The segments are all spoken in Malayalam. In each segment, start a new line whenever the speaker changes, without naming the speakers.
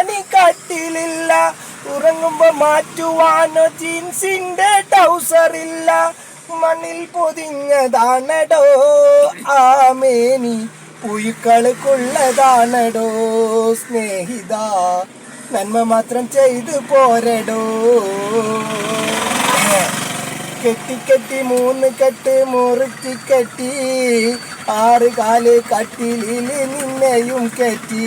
കിടക്കാനി കട്ടിലില്ല ഉറങ്ങുമ്പോ മാറ്റുവാനോ ജീൻസിന്റെ ടൗസറില്ല മണ്ണിൽ പൊതിഞ്ഞതാണടോ ആമേനി പുഴുക്കൾക്കുള്ളതാണടോ സ്നേഹിത. നന്മ മാത്രം ചെയ്തു പോരടോ. കെട്ടി കെട്ടി മൂന്ന് കെട്ട് മുറുക്കി കെട്ടി. ആറ് കാൽ കട്ടിലിൽ നിന്നെയും കെട്ടി.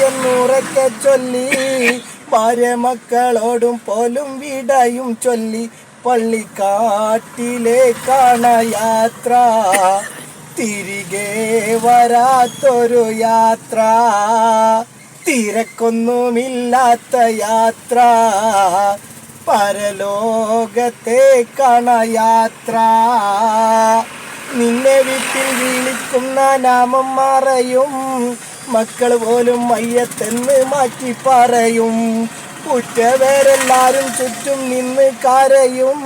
എന്നുറക്കെ ചൊല്ലി. ഭാര്യ മക്കളോടും പോലും വിടയും ചൊല്ലി. പള്ളിക്കാട്ടിലേക്കാണ് യാത്ര തിരികെ വരാത്തൊരു യാത്ര. തിരക്കൊന്നുമില്ലാത്ത യാത്ര. പരലോകത്തേക്കാണ് യാത്ര നിന്നെ വീട്ടിൽ വിളിക്കുന്ന നാമം മറയും. മക്കൾ പോലും മയ്യത്തെന്ന് മാറ്റി പറയും. ഉറ്റവരെല്ലാരും ചുറ്റും നിന്ന് കരയും.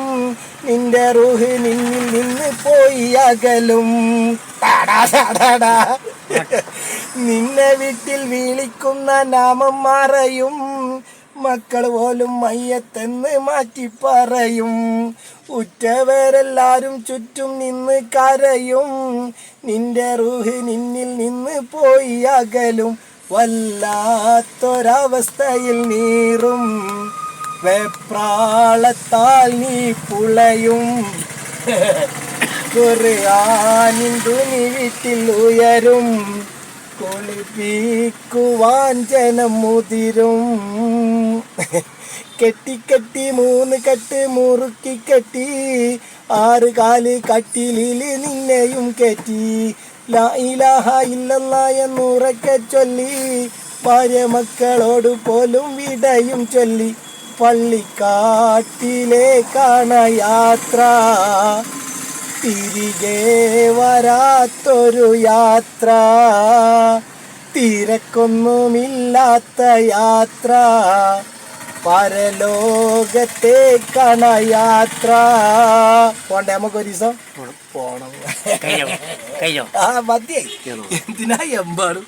നിന്റെ റൂഹ് നിന്നിൽ നിന്ന് പോയി അകലും. നിന്നെ വീട്ടിൽ വിളിക്കുന്ന നാമം മറയും. മക്കൾ പോലും മയ്യത്തെന്ന് മാറ്റി പറയും. ഉറ്റവരെല്ലാരും ചുറ്റും നിന്ന് കരയും. നിന്റെ റൂഹ് നിന്നിൽ നിന്ന് പോയി അകലും. വല്ലാത്തൊരവസ്ഥയിൽ നീറും. വെപ്രാളത്താൽ നീ പുളയും. ഖുർആനിൻ തുണി വീട്ടിൽ ഉയരും. കുളിപ്പിക്കുവാൻ ജനം മുതിരും കെട്ടി കെട്ടി മൂന്ന് കെട്ട് മുറുക്കി കെട്ടി ആറ് കാൽ കട്ടിലിൽ നിന്നെയും കെട്ടി ലായിലാഹ ഇല്ലല്ല എന്നുറക്കെ ചൊല്ലി ഭാര്യ മക്കളോട് പോലും വിടയും ചൊല്ലി. പള്ളിക്കാട്ടിലേക്കാണ് യാത്ര തിരികെ വരാത്തൊരു യാത്ര. തിരക്കൊന്നുമില്ലാത്ത യാത്ര. പരലോകത്തേക്കാണ് യാത്ര പോണ്ടേ നമുക്ക് ഒരു ദിവസം പോണം
കഴിഞ്ഞോ?
ആ മതിയായി. എന്തിനാ എമ്പാടും?